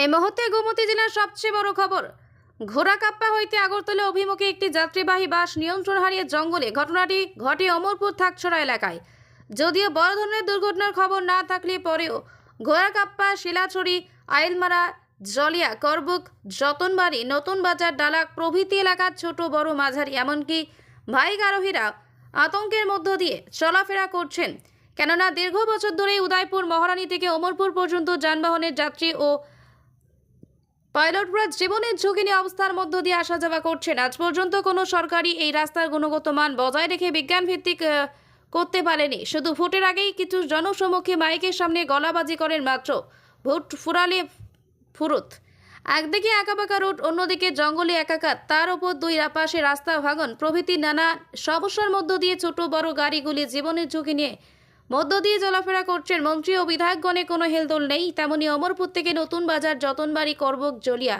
এই মুহূর্তে গোমতী জেলার সবচেয়ে বড় খবর, ঘোড়াকাপ্পা হইতে আগরতলা অভিমুখে একটি যাত্রীবাহী বাস নিয়ন্ত্রণ হারিয়ে জঙ্গলে ঘটনাটি ঘটে অমরপুর থাকছড়া এলাকায়। যদিও বড় ধরনের দুর্ঘটনার খবর না থাকলে পরেও ঘোড়াকাপ্পা, শিলাছড়ি, আইলমারা, জলিয়া, করবুক, যতনবাড়ি, নতুন বাজার, ডালাক প্রভৃতি এলাকার ছোট, বড় মাঝারি এমনকি বাইক আরোহীরা আতঙ্কের মধ্য দিয়ে চলাফেরা করছেন। কেননা দীর্ঘ বছর ধরে উদয়পুর মহারানী থেকে অমরপুর পর্যন্ত যানবাহনের যাত্রী ও পাইলটরা জীবনের ঝুঁকি নিয়ে অবস্থার মধ্য দিয়ে আসা যাওয়া করছেন। আজ পর্যন্ত কোনো সরকারি এই রাস্তার গুণগত মান বজায় রেখে বিজ্ঞান ভিত্তিক করতে পারেনি। শুধু ভোটের আগেই কিছু জনসমক্ষে মাইকের সামনে গলাবাজি করেন মাত্র। ভোট ফুরালে ফুরুত। একদিকে একাবাকা রোড, অন্যদিকে জঙ্গলে একাকার। তার উপর দুই পাশে রাস্তা ভাঙন। প্রভৃতি নানা সমস্যার মধ্য দিয়ে ছোট বড় গাড়িগুলি জীবনের ঝুঁকি নিয়ে মধ্য দিয়ে চলাফেরা করছেন মন্ত্রী ও বিধায়কগণে কোনো হেলদোল নেই। তেমনি অমরপুর থেকে নতুন বাজার যতনবাড়ি করবক জলিয়া।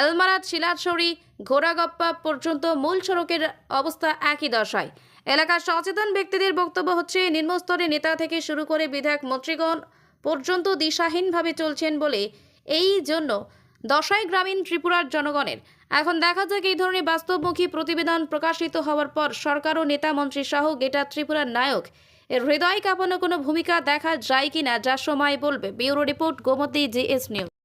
আলমারাত, শিলাছড়ি, ঘোড়াগপ্পা পর্যন্ত মূল সড়কের অবস্থা একই দশায়। এলাকার সচেতন ব্যক্তিদের বক্তব্য হচ্ছে নিম্নস্তরের নেতা থেকে শুরু করে বিধায়ক মন্ত্রীগণ পর্যন্ত দিশাহীনভাবে চলছেন বলে এই জন্য দশাই গ্রামীণ ত্রিপুরার জনগণের। এখন দেখা যাক এই ধরনের বাস্তবমুখী প্রতিবেদন প্রকাশিত হওয়ার পর সরকার ও নেতা মন্ত্রী সহ গেটা ত্রিপুরার নায়ক এর হৃদয় কাঁপানো কোনো ভূমিকা দেখা যায় কিনা, যা সময় বলবে। Bureau report Gomati, GS news.